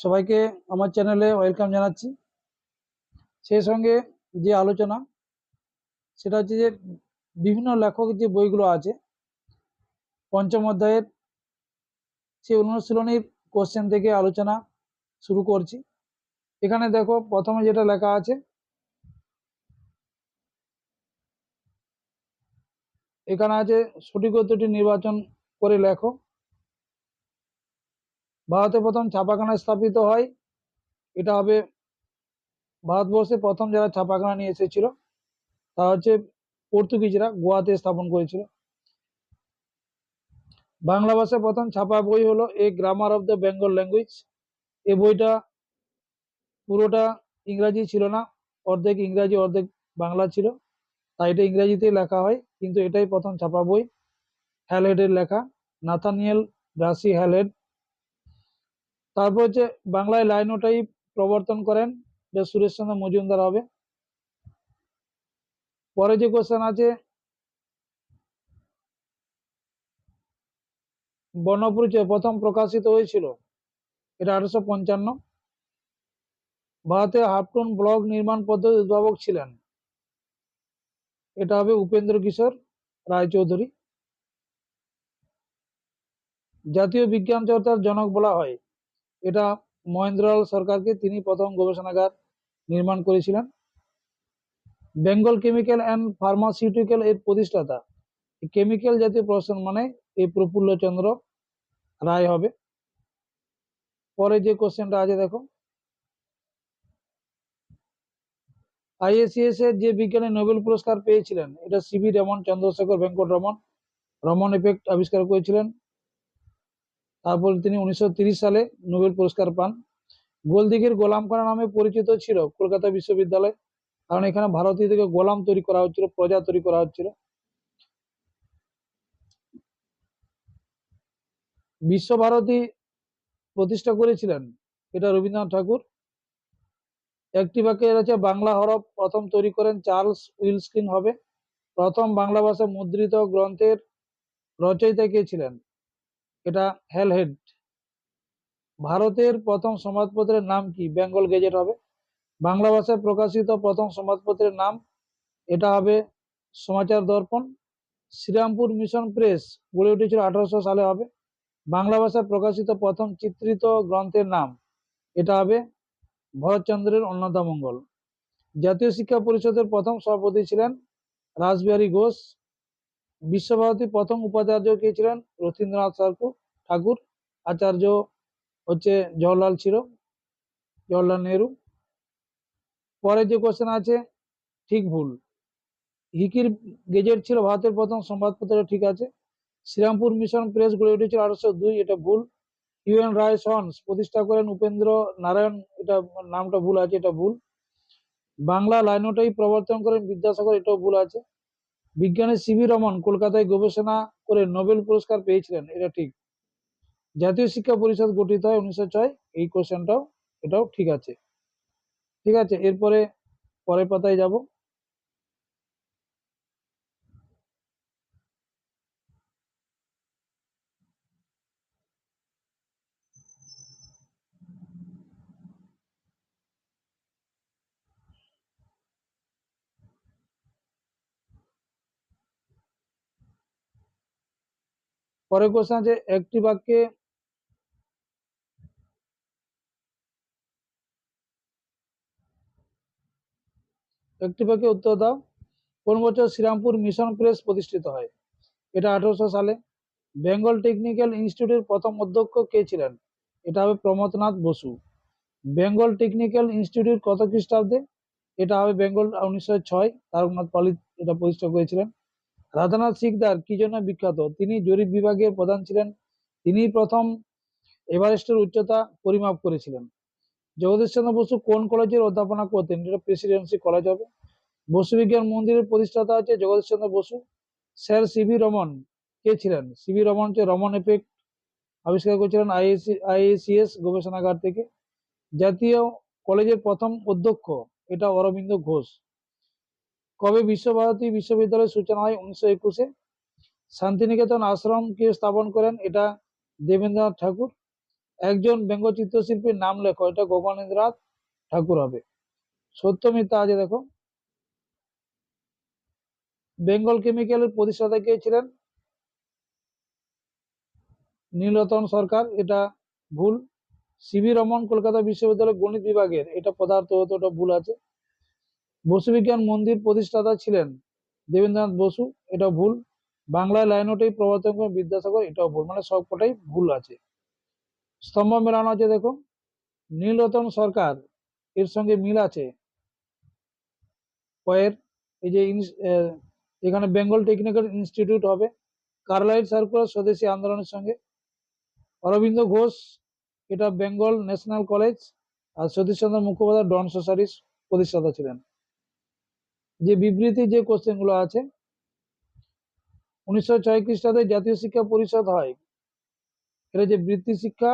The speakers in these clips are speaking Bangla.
সবাইকে আমার চ্যানেলে ওয়েলকাম জানাচ্ছি। সেই সঙ্গে যে আলোচনা, সেটা হচ্ছে যে বিভিন্ন লেখক যে বইগুলো আছে, পঞ্চম অধ্যায়ের সেই অনুশীলনীর কোশ্চেন থেকে আলোচনা শুরু করছি। এখানে দেখো, প্রথমে যেটা লেখা আছে, এখানে আছে সঠিক উত্তরটি নির্বাচন করে লেখো। ভারতে প্রথম ছাপাখানা স্থাপিত হয়। এটা হবে ভারতবর্ষে প্রথম যারা ছাপাখানা নিয়ে এসেছিল তা হচ্ছে পর্তুগিজরা গোয়াতে স্থাপন করেছিল। বাংলা ভাষায় প্রথম ছাপা বই হলো a grammar of the Bengal language এ বইটা পুরোটা ইংরাজি ছিল না, অর্ধেক ইংরাজি, অর্ধেক বাংলা ছিল। তাই এটা ইংরাজিতেই লেখা হয়, কিন্তু এটাই প্রথম ছাপা বই। হ্যালহেডের লেখা। নাথানিয়েল ব্রাসি হ্যালহেড তারপর হচ্ছে বাংলায় লাইনোটাই প্রবর্তন করেন এটা সুরেশচন্দ্র মজুমদার হবে। পরে যে কোশ্চেন আছে, বর্ণপরিচয় প্রথম প্রকাশিত হয়েছিল, এটা আঠারোশো পঞ্চান্ন। ভারতে হাফটন ব্লক নির্মাণ পদ্ধতি উদ্ভাবক ছিলেন। এটা হবে উপেন্দ্র কিশোর রায়চৌধুরী। জাতীয় বিজ্ঞান চর্চার জনক বলা হয়। এটা মহেন্দ্রলাল সরকারকে তিনি প্রথম গবেষণাগার নির্মাণ করেছিলেন। বেঙ্গল কেমিক্যাল অ্যান্ড ফার্মাসিউটিক্যাল এর প্রতিষ্ঠাতা। কেমিক্যাল জাতীয় প্রশাসন মানে এই প্রফুল্ল চন্দ্র রায় হবে। পরে যে কোশ্চেনটা আছে দেখো। আইএসিএস এর যে বিজ্ঞানী নোবেল পুরস্কার পেয়েছিলেন, এটা সিবি রমন, চন্দ্রশেখর ভেঙ্কট রমন। রমন এফেক্ট আবিষ্কার করেছিলেন। তারপর তিনি উনিশশো সালে নোবেল পুরস্কার পান। গোলদিঘির গোলাম খানা নামে পরিচিত ছিল কলকাতা বিশ্ববিদ্যালয়। কারণ এখানে ভারতীয় থেকে গোলাম তৈরি করা হচ্ছিল, প্রজা তৈরি করা হচ্ছিল। বিশ্বভারতী প্রতিষ্ঠা করেছিলেন এটা রবীন্দ্রনাথ ঠাকুর। একটি বাক্যে আছে, বাংলা হরফ প্রথম তৈরি করেন চার্লস উইলস্কিন হবে। প্রথম বাংলা ভাষা মুদ্রিত গ্রন্থের রচয়িতা কে ছিলেন? এটা হেলহেড ভারতের প্রথম সংবাদপত্রের নাম কি? বেঙ্গল গেজেট হবে। বাংলা ভাষায় প্রকাশিত প্রথম সংবাদপত্রের নাম, এটা হবে সমাচার দর্পণ। শ্রীরামপুর মিশন প্রেস গড়ে উঠেছিল আঠারোশো সালে হবে। বাংলা ভাষায় প্রকাশিত প্রথম চিত্রিত গ্রন্থের নাম, এটা হবে ভরতচন্দ্রের অন্নদামঙ্গল। জাতীয় শিক্ষা পরিষদের প্রথম সভাপতি ছিলেন রাসবিহারী ঘোষ। বিশ্বভারতী প্রথম উপাচার্য কে ছিলেন? রথীন্দ্রনাথ ঠাকুর, আচার্য হচ্ছে জওহরলাল ছিল, জওহরলাল নেহরু। পরে যে কোশ্চেন আছে, ঠিক ভুল। হিকির গেজেট ছিল ভারতের প্রথম সংবাদপত্র, ঠিক আছে। শ্রীরামপুর মিশন প্রেস গড়ে উঠেছিল আঠারোশো দুই, এটা ভুল। ইউএন রায় সন্স প্রতিষ্ঠা করেন উপেন্দ্র নারায়ণ, এটা নামটা ভুল আছে, এটা ভুল। বাংলা লাইনটাই প্রবর্তন করেন বিদ্যাসাগর, এটাও ভুল আছে। বিজ্ঞানী সিভি রমন কলকাতায় গবেষণা করে নোবেল পুরস্কার পেয়েছিলেন, এটা ঠিক। জাতীয় শিক্ষা পরিষদ গঠিত হয় উনিশশো ছয়, এই কোশ্চেনটাও এটাও ঠিক আছে। ঠিক আছে, এরপরে পরের পাতায় যাব। পরের কোশ্চেন আছে, একটি বাক্যে একটি বাক্যে উত্তর দাও। কোন বছর শ্রীরামপুর মিশন প্রেস প্রতিষ্ঠিত হয়? এটা আঠারোশো সালে। বেঙ্গল টেকনিক্যাল ইনস্টিটিউটের প্রথম অধ্যক্ষ কে ছিলেন? এটা হবে Pramathanath Basu. Bengal technical institute কত খ্রিস্টাব্দে? এটা হবে বেঙ্গল উনিশশো ছয়। তারকনাথ পালিত এটা প্রতিষ্ঠা করেছিলেন। রাধানাথ সিকদার কি জন্য বিখ্যাত? তিনি জরিপ বিভাগের প্রধান ছিলেন। তিনি প্রথম এভারেস্টের উচ্চতা পরিমাপ করেছিলেন। জগদীশ চন্দ্র বসু কোন কলেজের অধ্যাপনা করতেন? এটা প্রেসিডেন্সি কলেজ হবে। বসু বিজ্ঞান মন্দিরের প্রতিষ্ঠাতা হচ্ছে জগদীশ চন্দ্র বসু। স্যার সিভি রমন, কে ছিলেন? সিভি রমন হচ্ছে রমন এফেক্ট আবিষ্কার করেছিলেন আইএসি আইএসিএস গবেষণাগার থেকে। জাতীয় কলেজের প্রথম অধ্যক্ষ, এটা অরবিন্দ ঘোষ। কবে বিশ্বভারতী বিশ্ববিদ্যালয়ের সূচনা হয় উনিশশো একুশে। শান্তিনিকেতন আশ্রম কে স্থাপন করেন এটা দেবেন্দ্রনাথ ঠাকুর। একজন ব্যঙ্গ চিত্রশিল্পীর নাম লেখো, এটা গগনেন্দ্রনাথ ঠাকুর হবে। সত্য মিথ্যা আছে দেখো। বেঙ্গল কেমিক্যালের প্রতিষ্ঠাতা কে ছিলেন? নীলরতন সরকার, এটা ভুল। সিবি রমন কলকাতা বিশ্ববিদ্যালয় গণিত বিভাগের, এটা পদার্থ হতো ভুল আছে। বসু বিজ্ঞান মন্দির প্রতিষ্ঠাতা ছিলেন দেবেন্দ্রনাথ বসু। এটা ভুল। বাংলায় লাইনটাই প্রবর্তন করেন বিদ্যাসাগর, এটাও ভুল। মানে সবকটাই ভুল আছে। স্তম্ভ মেলানো আছে দেখো নীলরতন সরকার, এর সঙ্গে মিল আছে। কয়ের, এই যে এখানে বেঙ্গল টেকনিক্যাল ইনস্টিটিউট হবে। কার্লাইট সার্কুলার স্বদেশী আন্দোলনের সঙ্গে। অরবিন্দ ঘোষ, এটা বেঙ্গল ন্যাশনাল কলেজ। আর সতীশচন্দ্র মুখোপাধ্যায় ডন সোসাইটির প্রতিষ্ঠাতা ছিলেন। যে বিবৃতি, যে কোশ্চেনগুলো আছে, উনিশশো ছয় খ্রিস্টাব্দে জাতীয় শিক্ষা পরিষদ হয়। এটা যে বৃত্তি শিক্ষা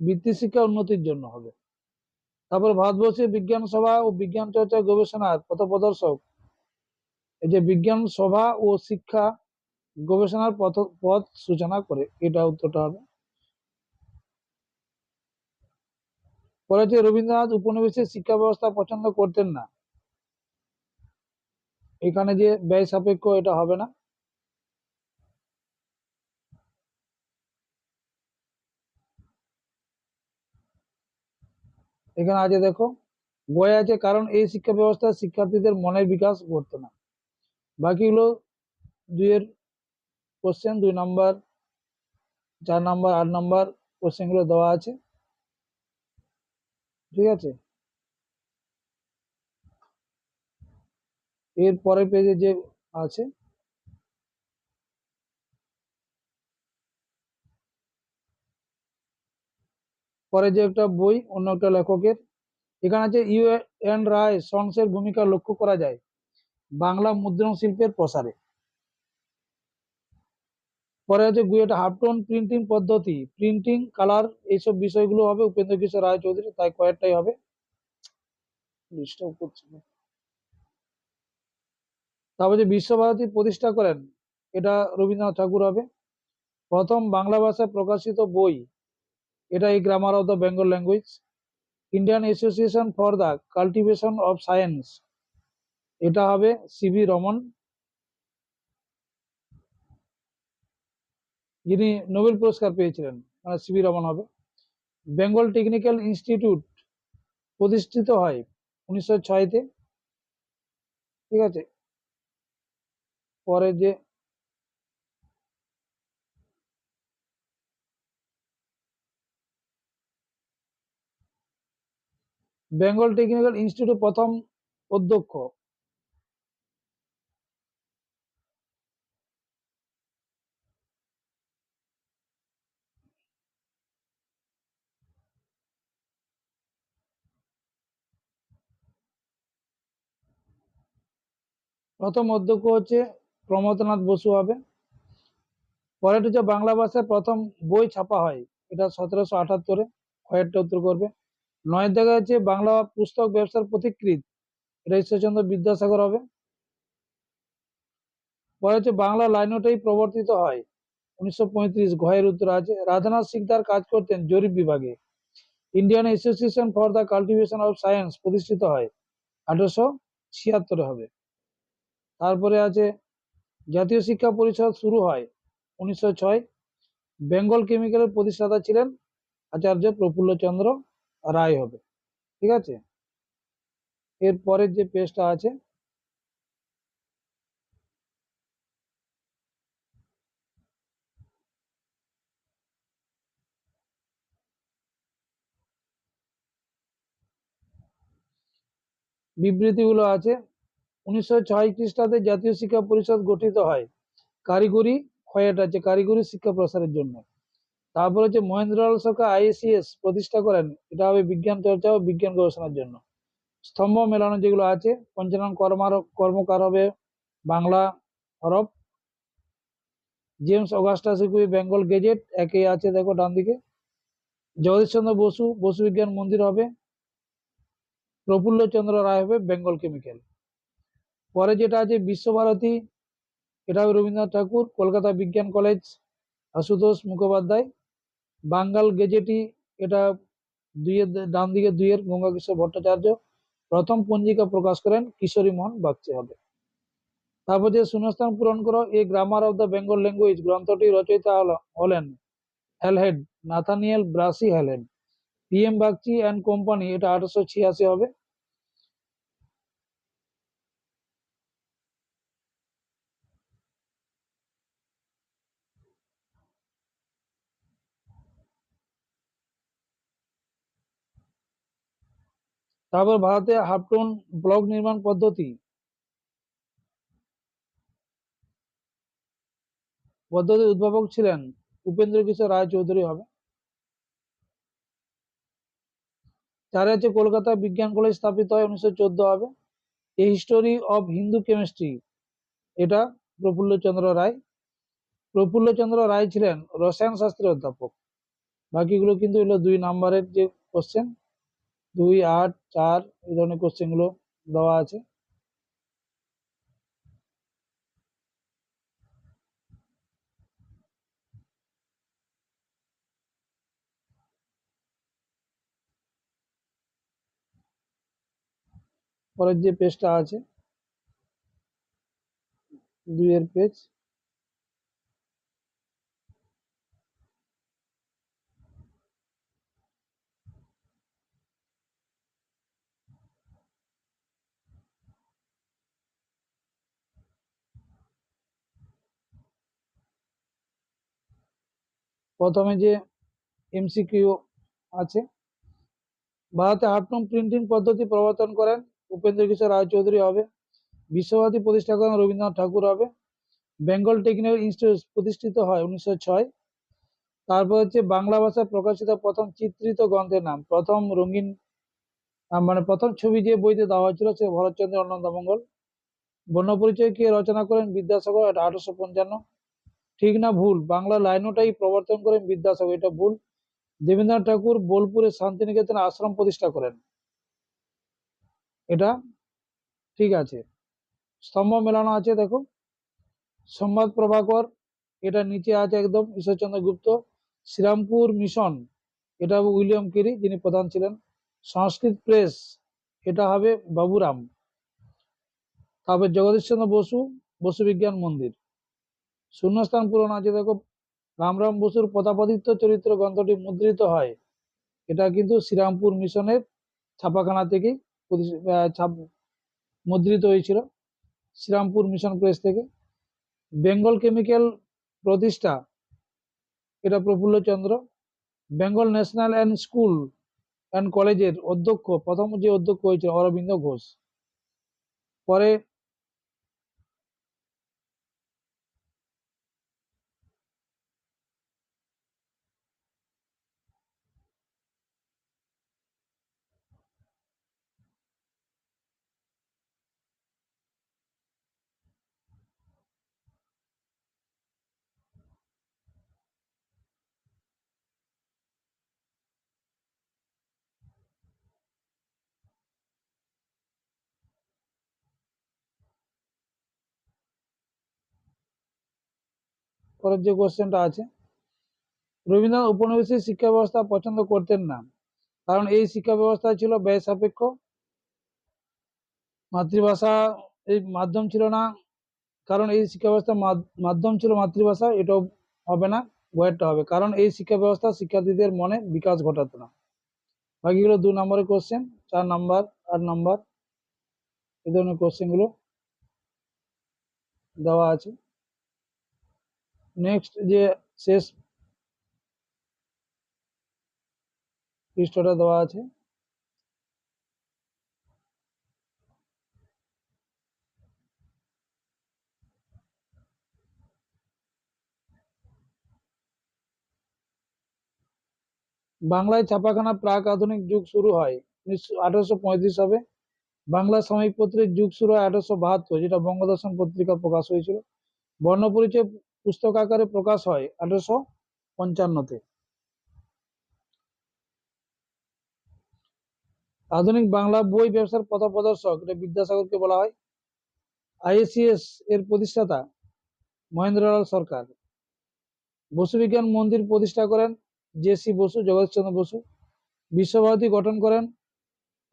বৃত্তি শিক্ষা উন্নতির জন্য হবে। তারপর ভারতবর্ষে বিজ্ঞান সভা ও বিজ্ঞান চর্চা গবেষণার পথপ্রদর্শক, এই যে বিজ্ঞান সভা ও শিক্ষা গবেষণার পথ পথ সূচনা করে এটা উত্তরটা হবে। পরে হচ্ছে রবীন্দ্রনাথ উপনিবেশের শিক্ষা ব্যবস্থা পছন্দ করতেন না, এখানে যে ব্যয় সাপেক্ষ এটা হবে না। এখানে আছে দেখো বই আছে কারণ এই শিক্ষা ব্যবস্থা শিক্ষার্থীদের মনের বিকাশ ঘটতো না। বাকিগুলো দুইয়ের কোশ্চেন দুই নাম্বার চার নাম্বার আট নাম্বার কোশ্চেনগুলো দেওয়া আছে। ঠিক আছে? এর পরের পেজে যে আছে, পরে যে একটা বই, অন্য একটা লেখকের, এখানে আছে ইউ এন রায় সন্সের ভূমিকা লক্ষ্য করা যায়। বাংলা মুদ্রণ শিল্পের প্রসারে। পরে আছে গুয়েটা হাফটোন প্রিন্টিং পদ্ধতি প্রিন্টিং কালার এইসব বিষয়গুলো হবে, উপেন্দ্র কিশোর রায় চৌধুরী, তাই কয়েকটাই হবে। তারপর যে বিশ্বভারতী প্রতিষ্ঠা করেন, এটা রবীন্দ্রনাথ ঠাকুর হবে। প্রথম বাংলা ভাষায় প্রকাশিত বই, এটা এই grammar of the Bengal language Indian association for the cultivation of science এটা হবে সিভি রমন যিনি নোবেল পুরস্কার পেয়েছিলেন মানে সিভি রমন হবে। বেঙ্গল টেকনিক্যাল ইনস্টিটিউট প্রতিষ্ঠিত হয় উনিশশো ছয়তে ঠিক আছে? পরে যে বেঙ্গল টেকনিক্যাল ইনস্টিটিউট প্রথম অধ্যক্ষ প্রথম অধ্যক্ষ হচ্ছে প্রমথনাথ বসু হবে। পরেরটা হচ্ছে বাংলা ভাষায় প্রথম বই ছাপা হয়, এটা সতেরোশো আটাত্তরে কয়েকটা উত্তর করবে। নয়ের দেখা যাচ্ছে বাংলা পুস্তক ব্যবসার পথিকৃৎ এটা ঈশ্বরচন্দ্র বিদ্যাসাগর হবে। পরে হচ্ছে বাংলা লাইনটাই প্রবর্তিত হয়, উনিশশো পঁয়ত্রিশ ঘয়ের উত্তর আছে। রাধানাথ সিকদার কাজ করতেন জরিপ বিভাগে। Indian association for the cultivation of science প্রতিষ্ঠিত হয়, আঠারোশো ছিয়াত্তরে হবে। তারপরে আছে, জাতীয় শিক্ষা পরিষদ শুরু হয় উনিশশো ছয়। বেঙ্গল কেমিক্যালের প্রতিষ্ঠাতা ছিলেন আচার্য প্রফুল্লচন্দ্র রায় হবে। ঠিক আছে? এর পরের যে পেজটা আছে, বিবৃতিগুলো আছে। উনিশশো ছয় খ্রিস্টাব্দে জাতীয় শিক্ষা পরিষদ গঠিত হয়। কারিগরি ক্ষয়েট আছে কারিগরি শিক্ষা প্রসারের জন্য। তারপর হচ্ছে মহেন্দ্রলাল সরকার আইএসিএস প্রতিষ্ঠা করেন। এটা হবে বিজ্ঞান চর্চা ও বিজ্ঞান গবেষণার জন্য। স্তম্ভ মেলানো যেগুলো আছে, পঞ্চানন কর্মার, কর্মকার হবে বাংলা হরফ। James Augustus Hicky Bengal gazette একে আছে দেখো ডান দিকে। জগদীশচন্দ্র বসু বসু বিজ্ঞান মন্দির হবে। প্রফুল্লচন্দ্র রায় হবে বেঙ্গল কেমিক্যাল। পরে যেটা আছে, বিশ্বভারতী, এটা হবে রবীন্দ্রনাথ ঠাকুর, কলকাতা বিজ্ঞান কলেজ, আশুতোষ মুখোপাধ্যায়, বাঙ্গাল গেজেটি এটা দুইয়ের ডান দিকে দুইয়ের গঙ্গাকিশোর ভট্টাচার্য। প্রথম পঞ্জিকা প্রকাশ করেন কিশোরী মোহন বাগচি হবে তারপর যে শূন্যস্থান পূরণ করো এই grammar of the Bengal language গ্রন্থটি রচয়িতা হল- হলেন Halhed, Nathaniel Brassey Halhed. PM Bagchi and company, এটা আঠারোশো ছিয়াশি হবে। তারপর ভারতে হাফটোন ব্লক নির্মাণ পদ্ধতি। পদ্ধতির উদ্ভাবক ছিলেন উপেন্দ্র কিশোর রায় চৌধুরী হবে। চারে হচ্ছে কলকাতা বিজ্ঞান কলেজ স্থাপিত হয় উনিশশো চোদ্দ হবে। A history of Hindu chemistry এটা প্রফুল্লচন্দ্র রায়। প্রফুল্লচন্দ্র রায় ছিলেন রসায়ন শাস্ত্রের অধ্যাপক। বাকিগুলো কিন্তু এগুলো দুই নাম্বারের যে কোশ্চেন দুই আট চার এই ধরনের কোশ্চেনগুলো দেওয়া আছে। পরের যে পেজটা আছে দুইয়ের পেজ প্রথমে যে এমসিকিউ আছে, ভারতে হাফটন প্রিন্টিং পদ্ধতি প্রবর্তন করেন উপেন্দ্র কিশোর রায় চৌধুরী হবে, বিশ্বভারতী প্রতিষ্ঠা করেন রবীন্দ্রনাথ ঠাকুর হবে, বেঙ্গল টেকনিক্যাল ইনস্টিটিউট প্রতিষ্ঠিত হয় উনিশশো ছয়, তারপর হচ্ছে বাংলা ভাষায় প্রকাশিত প্রথম চিত্রিত গ্রন্থের নাম, প্রথম রঙিন মানে প্রথম ছবি যে বইতে দেওয়া হয়েছিল সে ভরতচন্দ্র অনন্তমঙ্গল বর্ণপরিচয় কে রচনা করেন বিদ্যাসাগর আঠারোশো পঞ্চান্ন ঠিক না ভুল? বাংলা লাইনোটাই প্রবর্তন করেন বিদ্যাসাগর। এটা ভুল। দেবেন্দ্রনাথ ঠাকুর বোলপুরে শান্তিনিকেতনে আশ্রম প্রতিষ্ঠা করেন। এটা ঠিক আছে। স্তম্ভ মেলানো আছে, দেখো। সম্বাদ প্রভাকর, এটা নিচে আছে একদম, ঈশ্বরচন্দ্র গুপ্ত। শ্রীরামপুর মিশন, এটা উইলিয়াম কেরি, যিনি প্রধান ছিলেন। সংস্কৃত প্রেস, এটা হবে বাবুরাম। তারপর জগদীশচন্দ্র বসু বসু বিজ্ঞান মন্দির। শূন্যস্থান পূরণ আছে। দেখো রামরাম বসুর প্রতাপাদিত্য চরিত্র গ্রন্থটি মুদ্রিত হয়। এটা কিন্তু শ্রীরামপুর মিশনের ছাপাখানা থেকেই মুদ্রিত হয়েছিল শ্রীরামপুর মিশন প্রেস থেকে। বেঙ্গল কেমিক্যাল প্রতিষ্ঠা, এটা Prafullachandra Bengal national and school and কলেজের অধ্যক্ষ, প্রথম যে অধ্যক্ষ হয়েছিল অরবিন্দ ঘোষ। পরে পরের যে কোশ্চেনটা আছে, রবীন্দ্রনাথ উপনিবেশিক শিক্ষা ব্যবস্থা পছন্দ করতেন না, কারণ এই শিক্ষা ব্যবস্থা ছিল ব্যয় সাপেক্ষ, মাতৃভাষা এই মাধ্যম ছিল না, কারণ এই শিক্ষা ব্যবস্থা মাধ- মাধ্যম ছিল মাতৃভাষা, এটাও হবে না বয়েরটা হবে, কারণ এই শিক্ষা ব্যবস্থা শিক্ষার্থীদের মনে বিকাশ ঘটাতো না। বাকিগুলো দু নম্বরের কোশ্চেন, চার নাম্বার, আট নাম্বার, এই ধরনের কোশ্চেনগুলো দেওয়া আছে। নেক্সট যে শেষ পৃষ্ঠটা দেওয়া আছে। বাংলায় ছাপাখানা প্রাক আধুনিক যুগ শুরু হয় উনিশশো আঠারোশো হবে। বাংলা সাময়িক পত্রের যুগ শুরু হয় আঠারোশো বাহাত্তর, যেটা বঙ্গদর্শন পত্রিকা প্রকাশ হয়েছিল। বর্ণপরিচয় পুস্তক আকারে প্রকাশ হয় আঠারোশো পঞ্চান্নতে। আধুনিক বাংলা বই ব্যবসার পথপ্রদর্শক এটা বিদ্যাসাগরকে বলা হয় আইএসিএস এর প্রতিষ্ঠাতা মহেন্দ্রলাল সরকার। বসু বিজ্ঞান মন্দির প্রতিষ্ঠা করেন জে সি বসু, জগদীশচন্দ্র বসু। বিশ্বভারতী গঠন করেন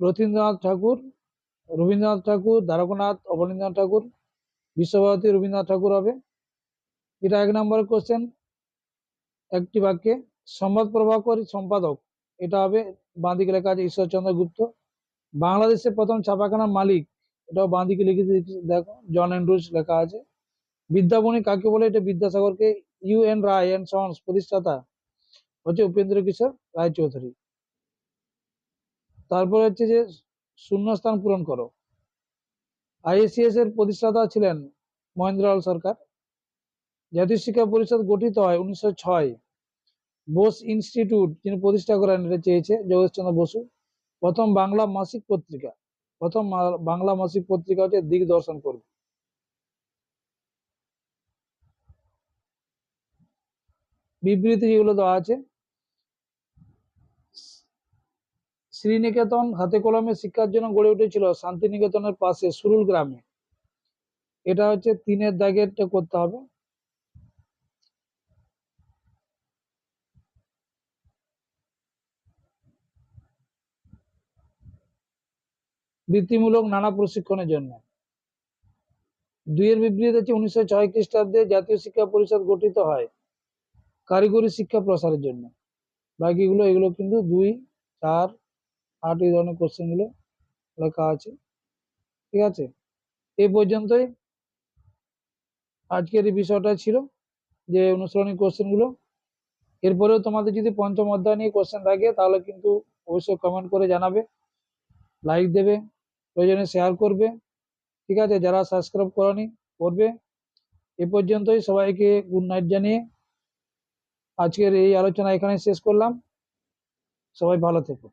রথীন্দ্রনাথ ঠাকুর, রবীন্দ্রনাথ ঠাকুর, দ্বারকানাথ অবনীন্দ্রনাথ ঠাকুর। বিশ্বভারতী রবীন্দ্রনাথ ঠাকুর হবে। এটা এক নম্বর কোশ্চেন একটি বাক্যে সংবাদ প্রভাকর সম্পাদক। এটা হবে বাঁদিকে লেখা আছে ঈশ্বরচন্দ্র গুপ্ত। বাংলাদেশের প্রথম ছাপাখানার মালিক, এটাও বাঁদিকে লিখে দেখো, জন অ্যান্ড্রুজ লেখা আছে। বিদ্যাবণী কাকে বলে? এটা বিদ্যাসাগরকে U N Roy and sons প্রতিষ্ঠাতা হচ্ছে উপেন্দ্র কিশোর রায়চৌধুরী। তারপর হচ্ছে যে, শূন্যস্থান পূরণ করো। আইএসিএস এর প্রতিষ্ঠাতা ছিলেন মহেন্দ্রলাল সরকার। জাতীয় শিক্ষা পরিষদ গঠিত হয় উনিশশো ছয়। বোস ইনস্টিটিউট যিনি প্রতিষ্ঠা করেন, এটা চেয়েছে জগদীশচন্দ্র বসু। প্রথম বাংলা মাসিক পত্রিকা। প্রথম বাংলা মাসিক পত্রিকা হচ্ছে দিগদর্শন করবে। বিবৃতি যেগুলো দেওয়া আছে। শ্রীনিকেতন হাতে কলমে শিক্ষার জন্য গড়ে উঠেছিল শান্তিনিকেতনের পাশে সুরুল গ্রামে। এটা হচ্ছে তিনের দাগেরটা করতে হবে। বৃত্তিমূলক নানা প্রশিক্ষণের জন্য। দুইয়ের বিবৃতি হচ্ছে উনিশশো ছয় খ্রিস্টাব্দে জাতীয় শিক্ষা পরিষদ গঠিত হয় কারিগরি শিক্ষা প্রসারের জন্য। বাকিগুলো, এগুলো কিন্তু দুই, চার, আট, এই ধরনের কোশ্চেনগুলো লেখা আছে। ঠিক আছে? এই পর্যন্তই। আজকের এই বিষয়টা ছিল যে অনুসরণী কোশ্চেনগুলো এরপরেও তোমাদের যদি পঞ্চম অধ্যায় নিয়ে কোশ্চেন থাকে, তাহলে কিন্তু অবশ্যই কমেন্ট করে জানাবে। লাইক দেবে। প্রয়োজনে শেয়ার করবে। ঠিক আছে? যারা সাবস্ক্রাইব করেনি, করবে। এ পর্যন্তই সবাইকে গুড নাইট জানিয়ে আজকের এই আলোচনা এখানে শেষ করলাম। সবাই ভালো থেকো।